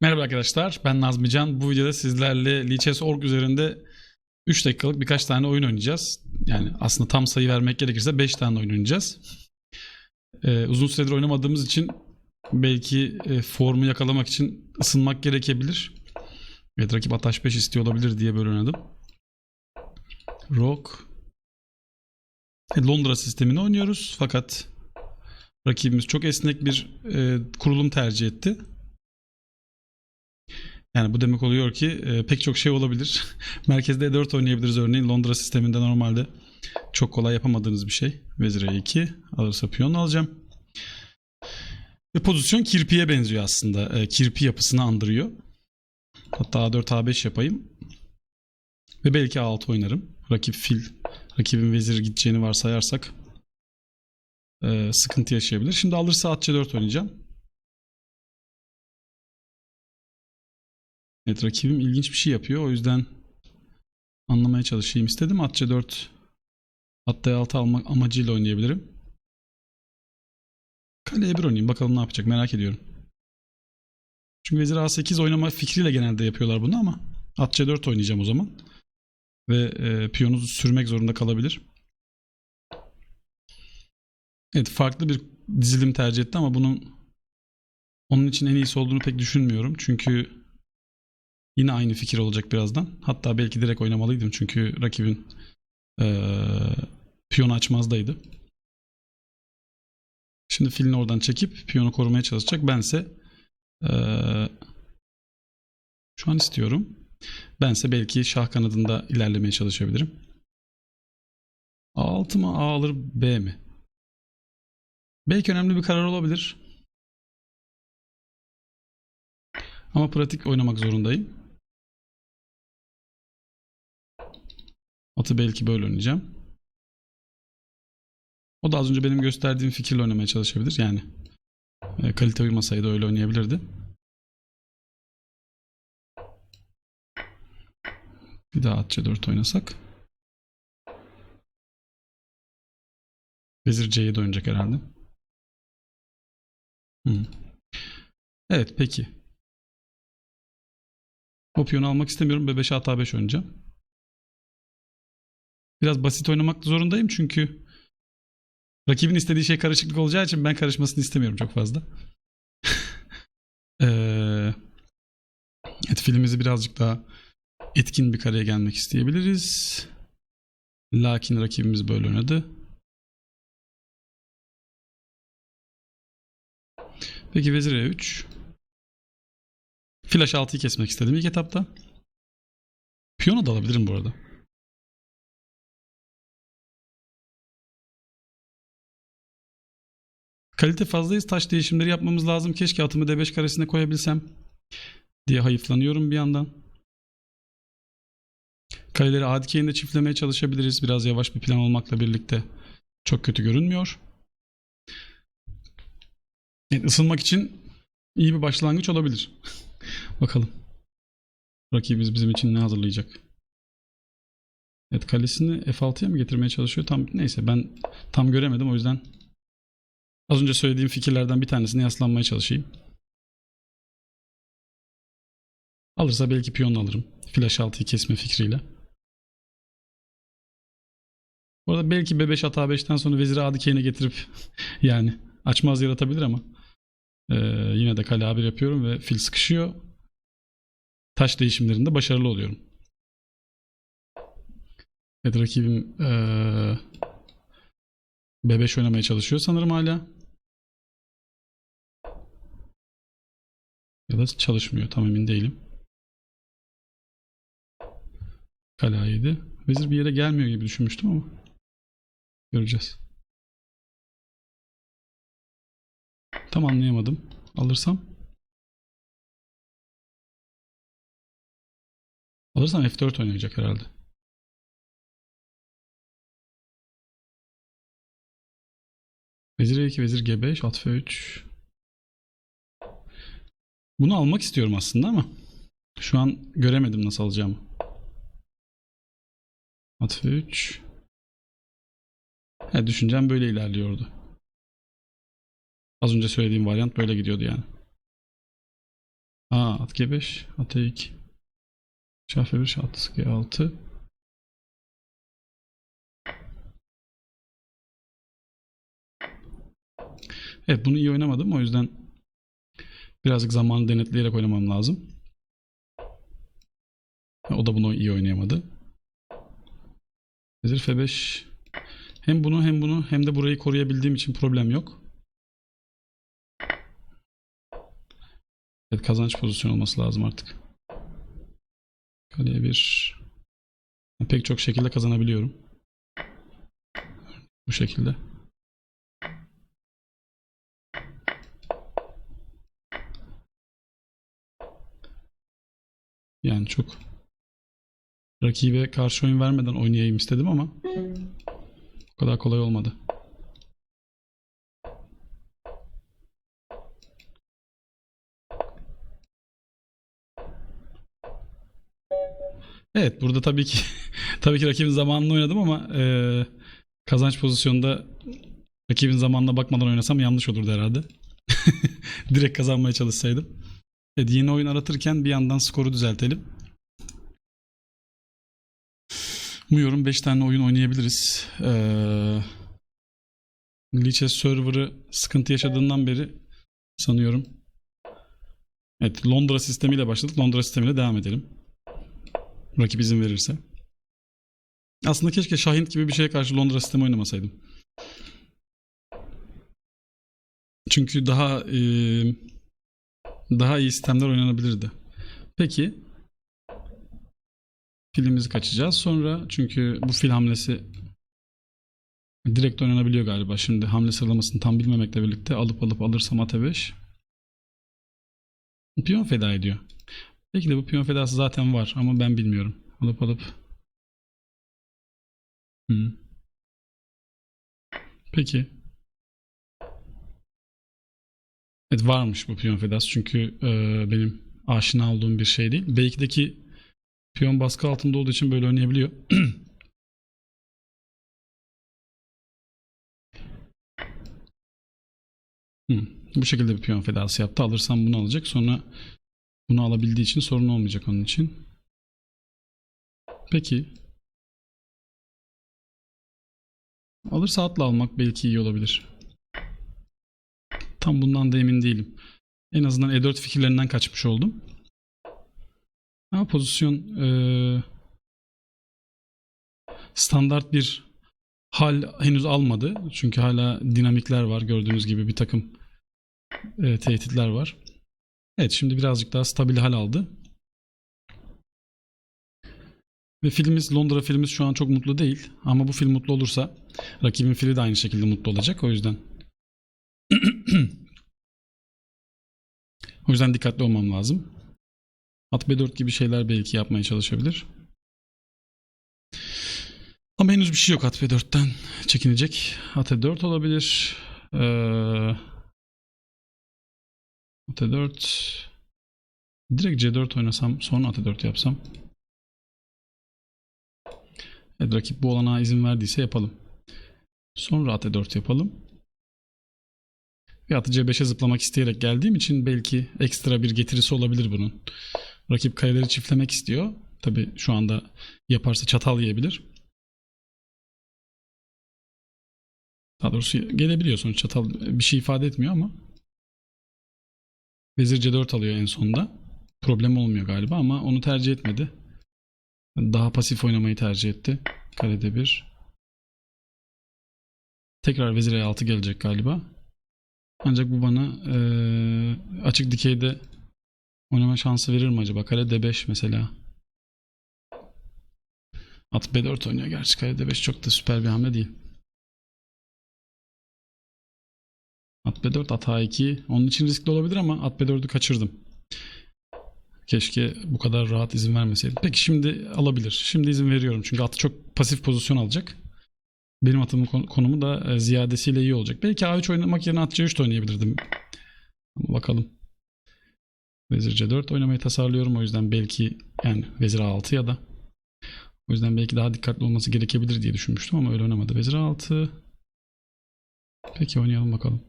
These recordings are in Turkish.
Merhaba arkadaşlar, ben Nazmi Can. Bu videoda sizlerle Lichess.org üzerinde 3 dakikalık birkaç tane oyun oynayacağız. Yani aslında tam sayı vermek gerekirse 5 tane oyun oynayacağız. Ee, uzun süredir oynamadığımız için belki e, formu yakalamak için ısınmak gerekebilir. Evet rakip Ataş 5 istiyor olabilir diye böyle oynadım. Rock. E, Londra sistemini oynuyoruz fakat rakibimiz çok esnek bir e, kurulum tercih etti. Yani bu demek oluyor ki e, pek çok şey olabilir. Merkezde E4 oynayabiliriz örneğin. Londra sisteminde normalde çok kolay yapamadığınız bir şey. Vezir E2 alırsa piyon alacağım. Ve pozisyon kirpiye benziyor aslında. E, kirpi yapısını andırıyor. Hatta A4 A5 yapayım. Ve belki A6 oynarım. Rakip fil, rakibin vezir gideceğini varsayarsak e, sıkıntı yaşayabilir. Şimdi alırsa at C4 oynayacağım. Evet rakibim ilginç bir şey yapıyor. O yüzden anlamaya çalışayım istedim. At C4 at D6 almak amacıyla oynayabilirim. Kale E1 oynayayım. Bakalım ne yapacak merak ediyorum. Çünkü Vezir A8 oynama fikriyle genelde yapıyorlar bunu ama at C4 oynayacağım o zaman. Ve e, piyonu sürmek zorunda kalabilir. Evet farklı bir dizilim tercih etti ama bunun onun için en iyisi olduğunu pek düşünmüyorum. Çünkü Yine aynı fikir olacak birazdan. Hatta belki direkt oynamalıydım çünkü rakibin ee, piyonu açmazdaydı. Şimdi filini oradan çekip piyonu korumaya çalışacak. Bense ee, şu an istiyorum. Bense belki şah kanadında ilerlemeye çalışabilirim. A6 mı A alır B mi? Belki önemli bir karar olabilir. Ama pratik oynamak zorundayım. Atı belki böyle oynayacağım. O da az önce benim gösterdiğim fikirle oynamaya çalışabilir. Yani e, kalite uymasaydı öyle oynayabilirdi. Bir daha at C4 oynasak. Vezir C'ye oynayacak herhalde. Hmm. Evet peki. O piyonu almak istemiyorum. B5 hata 5 oynayacağım. Biraz basit oynamak zorundayım çünkü rakibin istediği şey karışıklık olacağı için ben karışmasını istemiyorum çok fazla. ee, evet filmimizi birazcık daha etkin bir kareye gelmek isteyebiliriz. Lakin rakibimiz böyle oynadı. Peki vezir E3. Flash 6'yı kesmek istedim ilk etapta. Piyona da alabilirim bu arada. Kalite fazlayız. Taş değişimleri yapmamız lazım. Keşke atımı D5 karesine koyabilsem diye hayıflanıyorum bir yandan. Kaleleri A dikeyinde çiftlemeye çalışabiliriz. Biraz yavaş bir plan olmakla birlikte çok kötü görünmüyor. Yani ısınmak için iyi bir başlangıç olabilir. Bakalım. Rakibimiz bizim için ne hazırlayacak? Evet kalesini F6'ya mı getirmeye çalışıyor? Tam neyse ben tam göremedim o yüzden Az önce söylediğim fikirlerden bir tanesine yaslanmaya çalışayım. Alırsa belki piyon alırım. Flash 6'yı kesme fikriyle. Bu arada belki B5 hata 5'ten sonra veziri A dikeyine getirip yani açmaz yaratabilir ama ee, yine de kale A1 yapıyorum ve fil sıkışıyor. Taş değişimlerinde başarılı oluyorum. Evet rakibim ee, B5 oynamaya çalışıyor sanırım hala. Ya da çalışmıyor. Tam emin değilim. Kale A7. Vezir bir yere gelmiyor gibi düşünmüştüm ama. Göreceğiz. Tam anlayamadım. Alırsam. Alırsam F4 oynayacak herhalde. Vezir E2, vezir G5, at F3. Bunu almak istiyorum aslında ama şu an göremedim nasıl alacağımı. At 3. He, düşüncem böyle ilerliyordu. Az önce söylediğim varyant böyle gidiyordu yani. Aa, at G5, at E2. Şah F1, şah at G6. Evet bunu iyi oynamadım. O yüzden birazcık zamanı denetleyerek oynamam lazım. O da bunu iyi oynayamadı. Vezir F5. Hem bunu hem bunu hem de burayı koruyabildiğim için problem yok. Evet kazanç pozisyonu olması lazım artık. Kaleye bir pek çok şekilde kazanabiliyorum. Bu şekilde. Yani çok rakibe karşı oyun vermeden oynayayım istedim ama o kadar kolay olmadı. Evet burada tabii ki tabii ki rakibin zamanını oynadım ama eee, kazanç pozisyonunda rakibin zamanına bakmadan oynasam yanlış olurdu herhalde. Direkt kazanmaya çalışsaydım. Evet, yeni oyun aratırken bir yandan skoru düzeltelim. Umuyorum 5 tane oyun oynayabiliriz. Ee, Lichess server'ı sıkıntı yaşadığından beri sanıyorum. Evet Londra sistemiyle başladık. Londra sistemiyle devam edelim. Rakip izin verirse. Aslında keşke Şahin gibi bir şeye karşı Londra sistemi oynamasaydım. Çünkü daha eee, daha iyi sistemler oynanabilirdi. Peki. Filimizi kaçacağız. Sonra çünkü bu fil hamlesi direkt oynanabiliyor galiba. Şimdi hamle sıralamasını tam bilmemekle birlikte alıp alıp alırsam at 5 Piyon feda ediyor. Belki de bu piyon fedası zaten var ama ben bilmiyorum. Alıp alıp. Hı. Peki. Evet varmış bu piyon fedası çünkü e, benim aşina olduğum bir şey değil. B2'deki piyon baskı altında olduğu için böyle oynayabiliyor. Hı, Bu şekilde bir piyon fedası yaptı. Alırsam bunu alacak. Sonra bunu alabildiği için sorun olmayacak onun için. Peki. Alırsa atla almak belki iyi olabilir. Tam bundan da emin değilim. En azından E4 fikirlerinden kaçmış oldum. Ama pozisyon eee, standart bir hal henüz almadı. Çünkü hala dinamikler var. Gördüğünüz gibi bir takım eee, tehditler var. Evet şimdi birazcık daha stabil hal aldı. Ve filmimiz Londra filmimiz şu an çok mutlu değil. Ama bu film mutlu olursa rakibin fili de aynı şekilde mutlu olacak. O yüzden o yüzden dikkatli olmam lazım. At B4 gibi şeyler belki yapmaya çalışabilir. Ama henüz bir şey yok at B4'ten çekinecek. At E4 olabilir. Ee, at E4 direkt C4 oynasam sonra at E4 yapsam. Evet rakip bu olanağa izin verdiyse yapalım. Sonra at E4 yapalım. Ve atı C5'e zıplamak isteyerek geldiğim için belki ekstra bir getirisi olabilir bunun. Rakip kareleri çiftlemek istiyor. Tabi şu anda yaparsa çatal yiyebilir. Daha doğrusu gelebiliyor sonuç çatal bir şey ifade etmiyor ama. Vezir C4 alıyor en sonunda. Problem olmuyor galiba ama onu tercih etmedi. Daha pasif oynamayı tercih etti. Kalede bir. Tekrar vezir E6 gelecek galiba. Ancak bu bana eee, açık dikeyde oynama şansı verir mi acaba? Kale D5 mesela. At B4 oynuyor gerçi. Kale D5 çok da süper bir hamle değil. At B4, at A2. Onun için riskli olabilir ama at B4'ü kaçırdım. Keşke bu kadar rahat izin vermeseydim. Peki şimdi alabilir. Şimdi izin veriyorum. Çünkü atı çok pasif pozisyon alacak. Benim atımın kon- konumu da e, ziyadesiyle iyi olacak. Belki A3 oynamak yerine at C3 de oynayabilirdim. Bakalım. Vezir C4 oynamayı tasarlıyorum. O yüzden belki yani Vezir A6 ya da o yüzden belki daha dikkatli olması gerekebilir diye düşünmüştüm ama öyle oynamadı. Vezir A6 Peki oynayalım bakalım.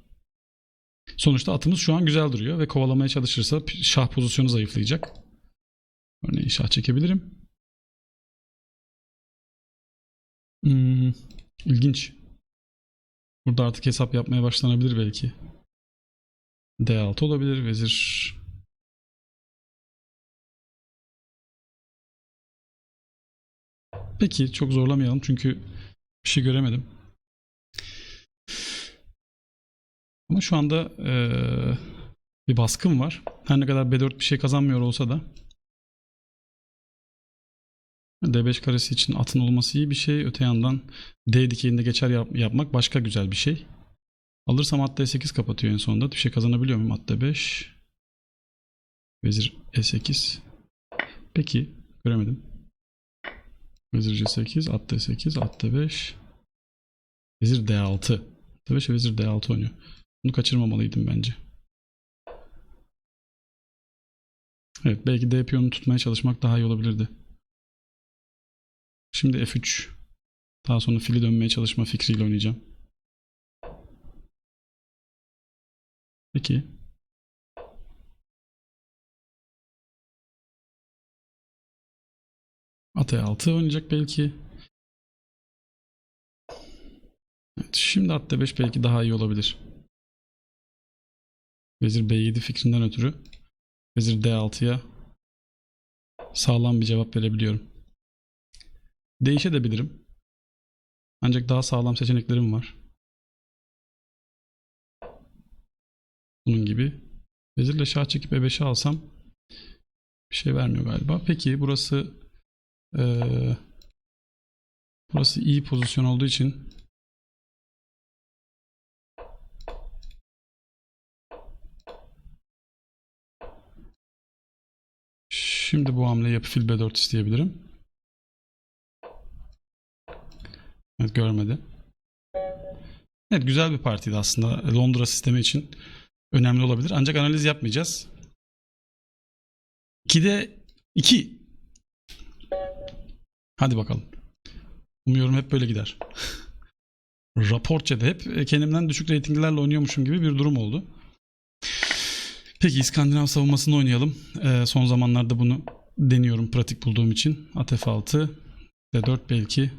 Sonuçta atımız şu an güzel duruyor ve kovalamaya çalışırsa şah pozisyonu zayıflayacak. Örneğin şah çekebilirim. Hmm, ilginç. Burada artık hesap yapmaya başlanabilir belki. D6 olabilir. Vezir Peki çok zorlamayalım çünkü bir şey göremedim. Ama şu anda eee, bir baskın var. Her ne kadar B4 bir şey kazanmıyor olsa da D5 karesi için atın olması iyi bir şey. Öte yandan D dikeyinde geçer yap- yapmak başka güzel bir şey. Alırsam at D8 kapatıyor en sonunda. Bir şey kazanabiliyor muyum at D5? Vezir E8. Peki. Göremedim. Vezir C8, at D8, at D5. Vezir D6. D5 ve vezir D6 oynuyor. Bunu kaçırmamalıydım bence. Evet belki D piyonunu tutmaya çalışmak daha iyi olabilirdi. Şimdi F3. Daha sonra fili dönmeye çalışma fikriyle oynayacağım. Peki. At E6 oynayacak belki. Evet, şimdi at D5 belki daha iyi olabilir. Vezir B7 fikrinden ötürü Vezir D6'ya sağlam bir cevap verebiliyorum. Değişebilirim. Ancak daha sağlam seçeneklerim var. Bunun gibi. Vezirle şah çekip E5'i alsam bir şey vermiyor galiba. Peki burası eee, burası iyi pozisyon olduğu için Şimdi bu hamleyi yapıp fil B4 isteyebilirim. Evet görmedi. Evet güzel bir partiydi aslında. Londra sistemi için önemli olabilir. Ancak analiz yapmayacağız. 2'de 2. Hadi bakalım. Umuyorum hep böyle gider. Raporçe'de hep kendimden düşük reytinglerle oynuyormuşum gibi bir durum oldu. Peki İskandinav savunmasını oynayalım. Ee, son zamanlarda bunu deniyorum pratik bulduğum için. At F6, D4 belki.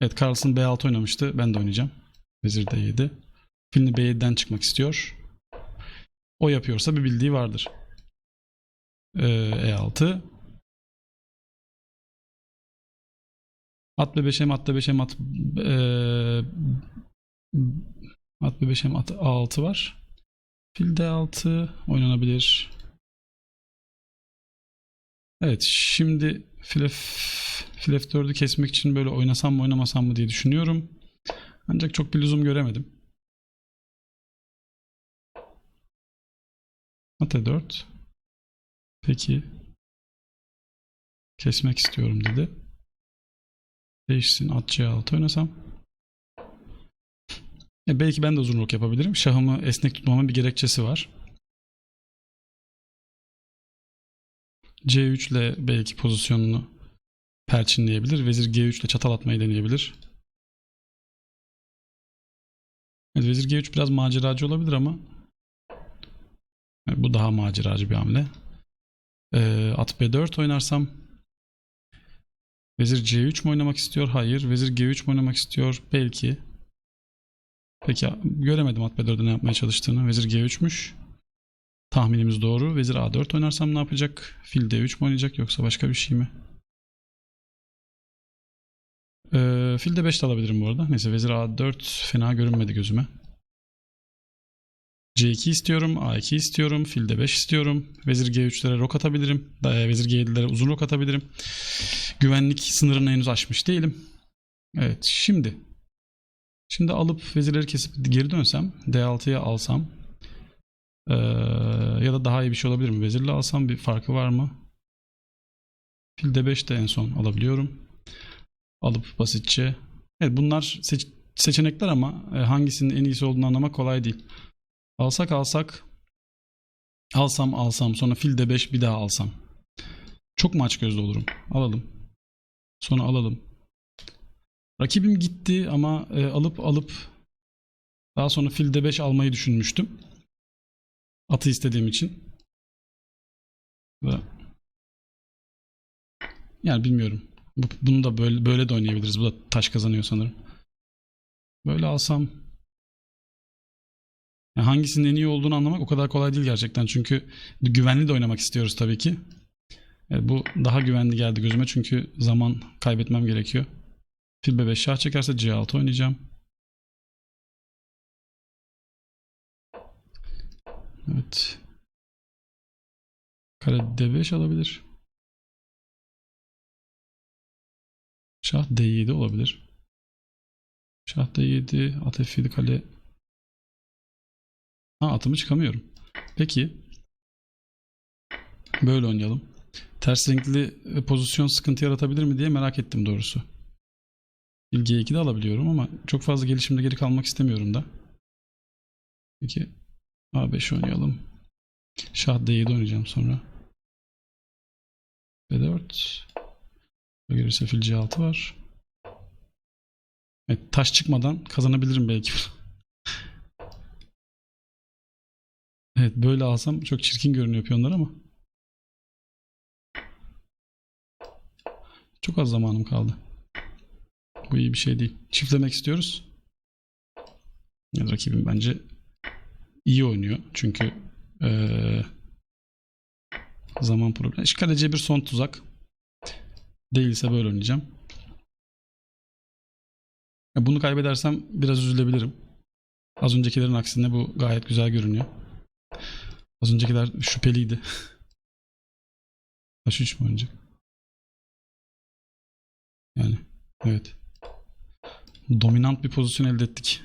Evet Carlsen B6 oynamıştı. Ben de oynayacağım. Vezir D7. Filini B7'den çıkmak istiyor. O yapıyorsa bir bildiği vardır. Ee, E6. At B5 hem at D5 hem at ee, at B5 hem at A6 var. Fil D6 oynanabilir. Evet şimdi fil F, fil F4'ü kesmek için böyle oynasam mı oynamasam mı diye düşünüyorum. Ancak çok bir lüzum göremedim. At E4. Peki. Kesmek istiyorum dedi. Değişsin at C6 oynasam. E belki ben de uzunluk yapabilirim. Şahımı esnek tutmamın bir gerekçesi var. C3 ile belki pozisyonunu perçinleyebilir. Vezir G3 ile çatal atmayı deneyebilir. Evet, Vezir G3 biraz maceracı olabilir ama evet, bu daha maceracı bir hamle. Ee, at B4 oynarsam Vezir C3 mi oynamak istiyor? Hayır. Vezir G3 mi oynamak istiyor? Belki. Peki göremedim at B4'de ne yapmaya çalıştığını. Vezir G3'müş. Tahminimiz doğru. Vezir A4 oynarsam ne yapacak? Fil D3 mi oynayacak yoksa başka bir şey mi? Ee, fil D5 de alabilirim bu arada. Neyse vezir A4 fena görünmedi gözüme. C2 istiyorum. A2 istiyorum. Fil D5 istiyorum. Vezir G3'lere rok atabilirim. Da, vezir G7'lere uzun rok atabilirim. Güvenlik sınırını henüz aşmış değilim. Evet şimdi Şimdi alıp vezirleri kesip geri dönsem D6'ya alsam ee, ya da daha iyi bir şey olabilir mi? Vezirle alsam bir farkı var mı? Fil D5 de en son alabiliyorum. Alıp basitçe. Evet bunlar seç- seçenekler ama e, hangisinin en iyisi olduğunu anlamak kolay değil. Alsak alsak alsam alsam sonra fil D5 bir daha alsam. Çok mu aç gözlü olurum? Alalım. Sonra alalım. Rakibim gitti ama e, alıp alıp daha sonra fil D5 almayı düşünmüştüm. Atı istediğim için. Ve yani bilmiyorum. Bu- Bunu da böyle böyle de oynayabiliriz. Bu da taş kazanıyor sanırım. Böyle alsam yani hangisinin en iyi olduğunu anlamak o kadar kolay değil gerçekten. Çünkü güvenli de oynamak istiyoruz tabii ki. Evet, bu daha güvenli geldi gözüme çünkü zaman kaybetmem gerekiyor. Fil B5 şah çekerse C6 oynayacağım. Evet. Kare D5 alabilir. Şah D7 olabilir. Şah D7, at F7 kale. Ha atımı çıkamıyorum. Peki. Böyle oynayalım. Ters renkli e, pozisyon sıkıntı yaratabilir mi diye merak ettim doğrusu. Fil G2 de alabiliyorum ama çok fazla gelişimde geri kalmak istemiyorum da. Peki A5 oynayalım. Şah D7 oynayacağım sonra. B4. Gelirse fil C6 var. Evet, taş çıkmadan kazanabilirim belki. evet böyle alsam çok çirkin görünüyor piyonlar ama. Çok az zamanım kaldı. Bu iyi bir şey değil. Çiftlemek istiyoruz. Ya rakibim bence iyi oynuyor. Çünkü eee, zaman problemi. Şu kaleciye bir son tuzak. Değilse böyle oynayacağım. Ya Bunu kaybedersem biraz üzülebilirim. Az öncekilerin aksine bu gayet güzel görünüyor. Az öncekiler şüpheliydi. H3 mü oynayacak? Yani evet. Dominant bir pozisyon elde ettik.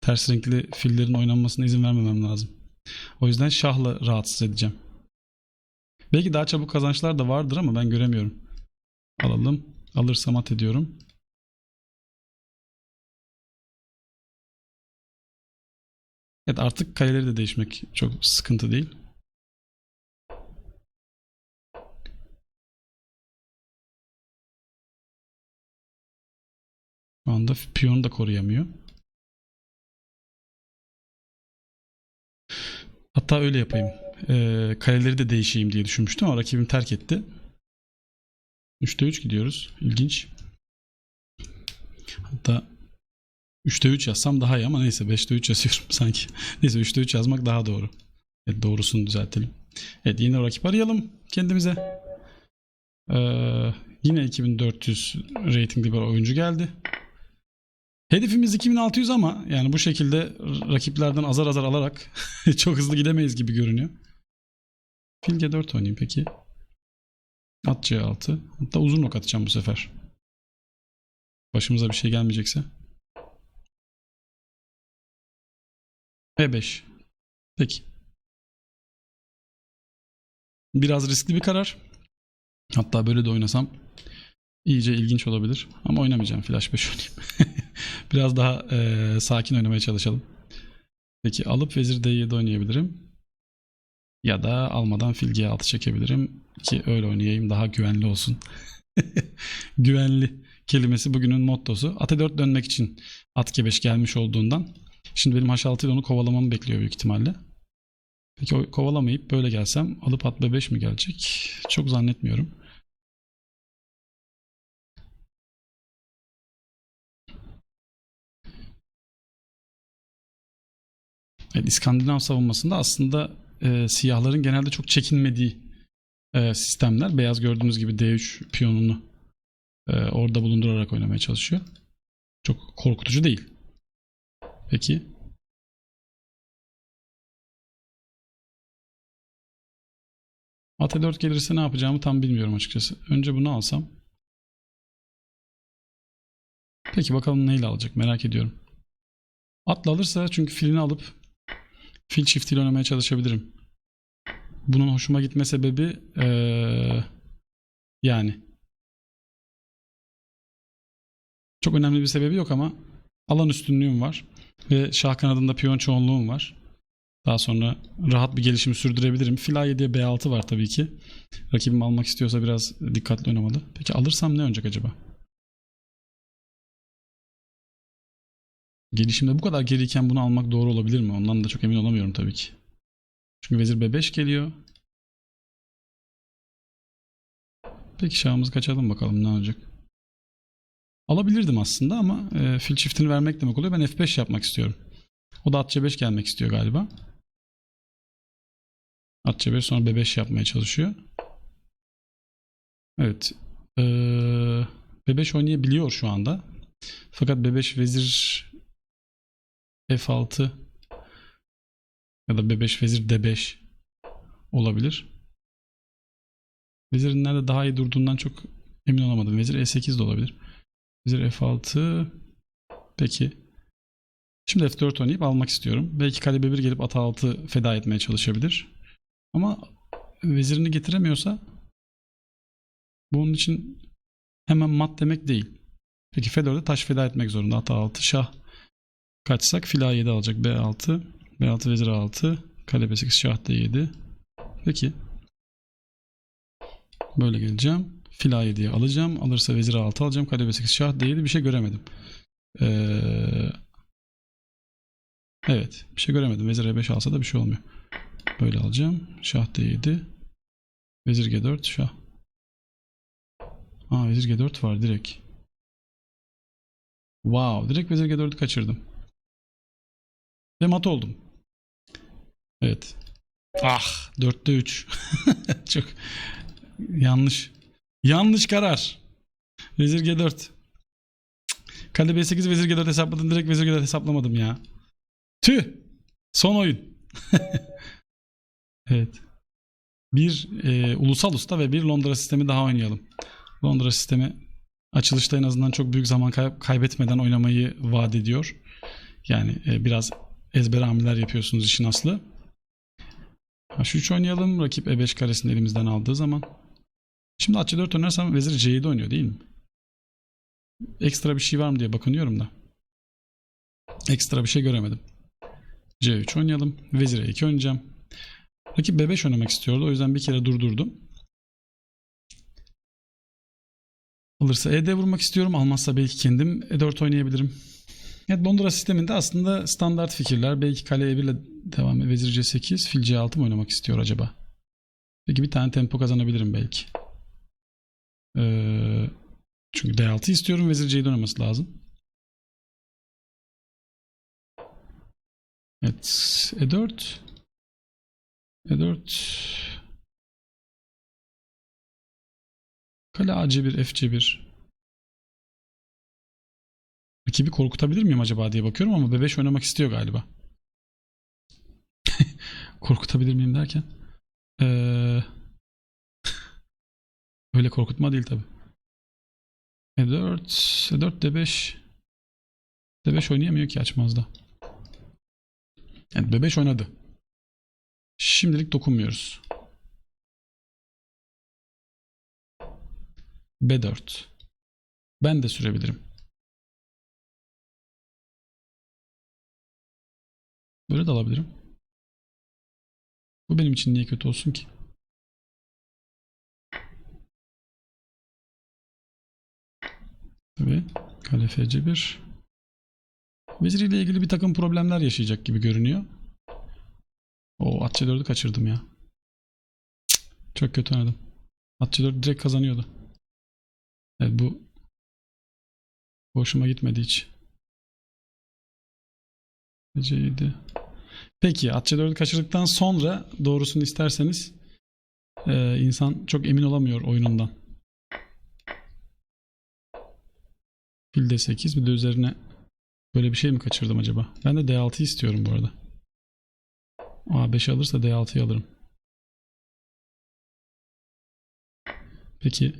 Ters renkli fillerin oynanmasına izin vermemem lazım. O yüzden şahla rahatsız edeceğim. Belki daha çabuk kazançlar da vardır ama ben göremiyorum. Alalım. Alırsam at ediyorum. Evet artık kaleleri de değişmek çok sıkıntı değil. Şu anda piyonu da koruyamıyor. Hatta öyle yapayım. Ee, kaleleri de değişeyim diye düşünmüştüm ama rakibim terk etti. 3'te 3 gidiyoruz. İlginç. Hatta 3'te 3 yazsam daha iyi ama neyse 5'te 3 yazıyorum sanki. Neyse 3'te 3 yazmak daha doğru. Evet, doğrusunu düzeltelim. Evet yine rakip arayalım kendimize. Ee, yine 2400 ratingli bir oyuncu geldi. Hedefimiz 2600 ama yani bu şekilde rakiplerden azar azar alarak çok hızlı gidemeyiz gibi görünüyor. Fil G4 oynayayım peki. At C6. Hatta uzun ok atacağım bu sefer. Başımıza bir şey gelmeyecekse. E5. Peki. Biraz riskli bir karar. Hatta böyle de oynasam iyice ilginç olabilir. Ama oynamayacağım. Flash 5 oynayayım. Biraz daha eee, sakin oynamaya çalışalım. Peki alıp vezir D7 oynayabilirim. Ya da almadan fil G6 çekebilirim. Ki öyle oynayayım daha güvenli olsun. güvenli kelimesi bugünün mottosu. At E4 dönmek için at G5 gelmiş olduğundan. Şimdi benim H6 ile onu kovalamamı bekliyor büyük ihtimalle. Peki o kovalamayıp böyle gelsem alıp at B5 mi gelecek? Çok zannetmiyorum. Evet, İskandinav savunmasında aslında e, siyahların genelde çok çekinmediği e, sistemler. Beyaz gördüğünüz gibi D3 piyonunu e, orada bulundurarak oynamaya çalışıyor. Çok korkutucu değil. Peki. At E4 gelirse ne yapacağımı tam bilmiyorum açıkçası. Önce bunu alsam. Peki bakalım neyle alacak merak ediyorum. Atla alırsa çünkü filini alıp fil çiftiyle oynamaya çalışabilirim. Bunun hoşuma gitme sebebi eee, yani çok önemli bir sebebi yok ama alan üstünlüğüm var ve şah kanadında piyon çoğunluğum var. Daha sonra rahat bir gelişimi sürdürebilirim. Fil A7'ye B6 var tabii ki. Rakibim almak istiyorsa biraz dikkatli oynamalı. Peki alırsam ne oynayacak acaba? Gelişimde bu kadar geriyken bunu almak doğru olabilir mi? Ondan da çok emin olamıyorum tabii ki. Çünkü vezir B5 geliyor. Peki şahımızı kaçalım bakalım ne olacak. Alabilirdim aslında ama e, fil çiftini vermek demek oluyor. Ben F5 yapmak istiyorum. O da at C5 gelmek istiyor galiba. At C5 sonra B5 yapmaya çalışıyor. Evet. Ee, B5 oynayabiliyor şu anda. Fakat B5 vezir F6 ya da B5 vezir D5 olabilir. Vezirin nerede daha iyi durduğundan çok emin olamadım. Vezir E8 de olabilir. Vezir F6 peki. Şimdi F4 oynayıp almak istiyorum. Belki kale B1 gelip at 6 feda etmeye çalışabilir. Ama vezirini getiremiyorsa bunun için hemen mat demek değil. Peki F4'de taş feda etmek zorunda. At 6 şah kaçsak fil A7 alacak. B6 B6 vezir A6 kale B8 şah D7 Peki. Böyle geleceğim. Fil A7'ye alacağım. Alırsa vezir A6 alacağım. Kale B8 şah D7 bir şey göremedim. Ee, evet. Bir şey göremedim. Vezir E5 alsa da bir şey olmuyor. Böyle alacağım. Şah D7 Vezir G4 şah. Aa vezir G4 var direkt. Wow. Direkt vezir G4'ü kaçırdım. Ve mat oldum. Evet. Ah 4'te 3. Çok yanlış. Yanlış karar. Vezir G4. Kale B8 vezir G4 hesapladım. Direkt vezir G4 hesaplamadım ya. Tüh. Son oyun. evet. Bir e, ulusal usta ve bir Londra sistemi daha oynayalım. Londra sistemi açılışta en azından çok büyük zaman kay- kaybetmeden oynamayı vaat ediyor. Yani e, biraz ezber hamleler yapıyorsunuz işin aslı. H3 oynayalım. Rakip E5 karesini elimizden aldığı zaman. Şimdi at C4 oynarsam vezir C7 oynuyor değil mi? Ekstra bir şey var mı diye bakınıyorum da. Ekstra bir şey göremedim. C3 oynayalım. Vezir E2 oynayacağım. Rakip B5 oynamak istiyordu. O yüzden bir kere durdurdum. Alırsa ED vurmak istiyorum. Almazsa belki kendim E4 oynayabilirim. Evet Londra sisteminde aslında standart fikirler. Belki kale E1 ile devam. Vezir C8, fil C6 mı oynamak istiyor acaba? Peki bir tane tempo kazanabilirim belki. Ee, çünkü D6 istiyorum. Vezir C7 oynaması lazım. Evet. E4. E4. Kale AC1, FC1. Rakibi korkutabilir miyim acaba diye bakıyorum ama B5 oynamak istiyor galiba. Korkutabilir miyim derken. Öyle korkutma değil tabi. E4, E4, D5. D5 oynayamıyor ki açmazda. Yani B5 oynadı. Şimdilik dokunmuyoruz. B4. Ben de sürebilirim. Böyle de alabilirim. Bu benim için niye kötü olsun ki? Tabii. Kale FC1. Vezir ile ilgili bir takım problemler yaşayacak gibi görünüyor. O at C4'ü kaçırdım ya. Çok kötü oynadım. At C4 direkt kazanıyordu. Evet bu hoşuma gitmedi hiç. C7. Peki at C4'ü kaçırdıktan sonra doğrusunu isterseniz e, insan çok emin olamıyor oyunundan. Fil D8 bir de üzerine böyle bir şey mi kaçırdım acaba? Ben de D6 istiyorum bu arada. A5 alırsa D6'yı alırım. Peki.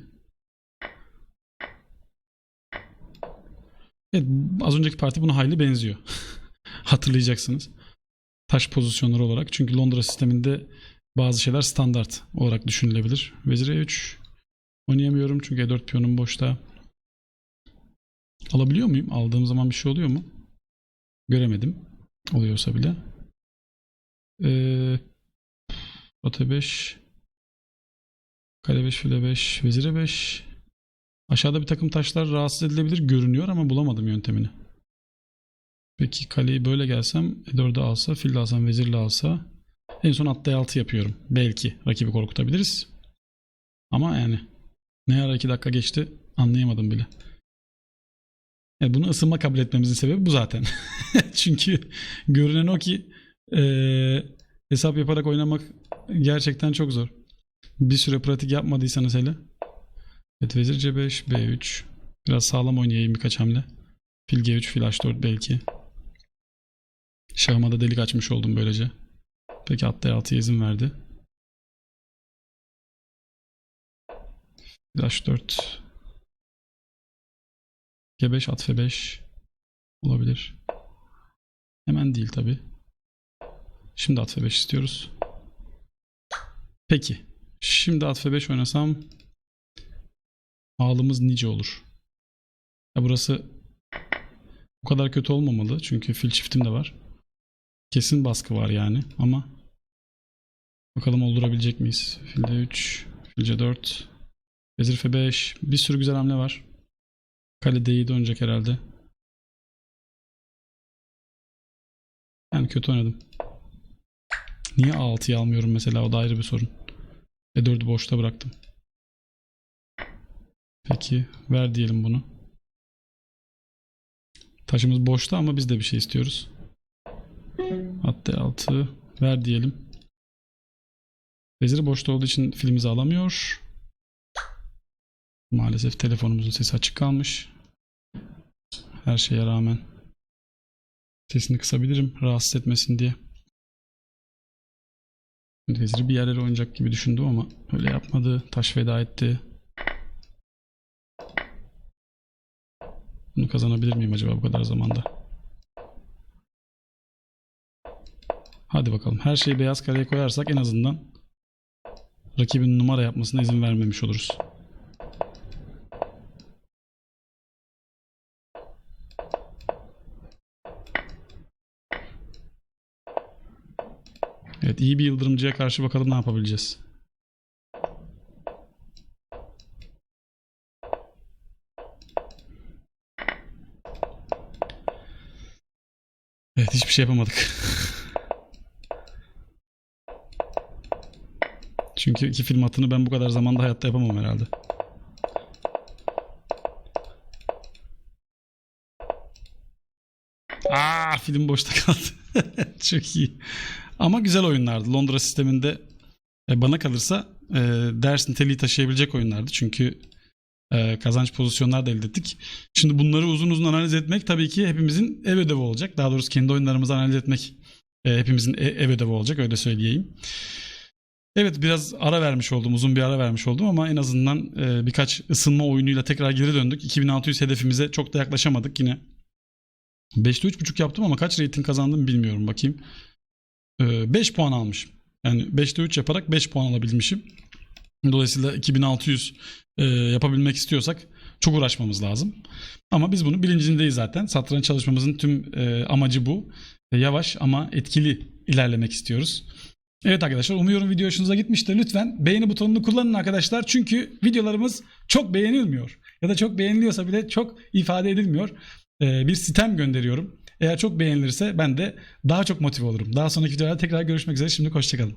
Evet, az önceki parti buna hayli benziyor. Hatırlayacaksınız. Taş pozisyonları olarak. Çünkü Londra sisteminde bazı şeyler standart olarak düşünülebilir. Vezir E3 oynayamıyorum çünkü E4 piyonum boşta. Alabiliyor muyum? Aldığım zaman bir şey oluyor mu? Göremedim. Oluyorsa bile. Ee, at 5 Kale 5, file 5, vezire 5. Aşağıda bir takım taşlar rahatsız edilebilir görünüyor ama bulamadım yöntemini. Peki kaleyi böyle gelsem E4'e alsa, fil alsam, vezirle alsa en son at D6 yapıyorum. Belki rakibi korkutabiliriz. Ama yani ne ara 2 dakika geçti anlayamadım bile. Yani bunu ısınma kabul etmemizin sebebi bu zaten. Çünkü görünen o ki eee, hesap yaparak oynamak gerçekten çok zor. Bir süre pratik yapmadıysanız hele. Evet vezir C5, B3. Biraz sağlam oynayayım birkaç hamle. Fil G3, fil H4 belki. Şahıma da delik açmış oldum böylece. Peki at D6'ya izin verdi. Fil H4. G5, at F5 olabilir. Hemen değil tabi. Şimdi at F5 istiyoruz. Peki. Şimdi at F5 oynasam ağlımız nice olur. Ya burası bu kadar kötü olmamalı. Çünkü fil çiftim de var. Kesin baskı var yani ama bakalım oldurabilecek miyiz? Fil D3, fil C4, vezir F5. Bir sürü güzel hamle var. Kale D'yi dönecek herhalde. Yani kötü oynadım. Niye A6'yı almıyorum mesela o da ayrı bir sorun. E4'ü boşta bıraktım. Peki ver diyelim bunu. Taşımız boşta ama biz de bir şey istiyoruz. At D6 ver diyelim. Veziri boşta olduğu için filimizi alamıyor. Maalesef telefonumuzun sesi açık kalmış. Her şeye rağmen sesini kısabilirim rahatsız etmesin diye. Veziri bir yerlere oynayacak gibi düşündüm ama öyle yapmadı. Taş veda etti. Bunu kazanabilir miyim acaba bu kadar zamanda? Hadi bakalım. Her şeyi beyaz kareye koyarsak en azından rakibin numara yapmasına izin vermemiş oluruz. Evet iyi bir yıldırımcıya karşı bakalım ne yapabileceğiz. Evet hiçbir şey yapamadık. Çünkü iki film atını ben bu kadar zamanda hayatta yapamam herhalde. Aa film boşta kaldı. Çok iyi. Ama güzel oyunlardı. Londra sisteminde e, bana kalırsa e, ders niteliği taşıyabilecek oyunlardı. Çünkü e, kazanç pozisyonlar da elde ettik. Şimdi bunları uzun uzun analiz etmek tabii ki hepimizin ev ödevi olacak. Daha doğrusu kendi oyunlarımızı analiz etmek e, hepimizin e- ev ödevi olacak öyle söyleyeyim. Evet biraz ara vermiş oldum, uzun bir ara vermiş oldum ama en azından e, birkaç ısınma oyunuyla tekrar geri döndük. 2600 hedefimize çok da yaklaşamadık yine. 5'te 3.5 yaptım ama kaç rating kazandım bilmiyorum bakayım. 5 puan almışım. Yani 5'te 3 yaparak 5 puan alabilmişim. Dolayısıyla 2600 e, yapabilmek istiyorsak çok uğraşmamız lazım. Ama biz bunu bilincindeyiz zaten. Satranç çalışmamızın tüm e, amacı bu. E, yavaş ama etkili ilerlemek istiyoruz. Evet arkadaşlar umuyorum video hoşunuza gitmiştir. Lütfen beğeni butonunu kullanın arkadaşlar. Çünkü videolarımız çok beğenilmiyor. Ya da çok beğeniliyorsa bile çok ifade edilmiyor. Bir sitem gönderiyorum. Eğer çok beğenilirse ben de daha çok motive olurum. Daha sonraki videolarda tekrar görüşmek üzere. Şimdi hoşçakalın.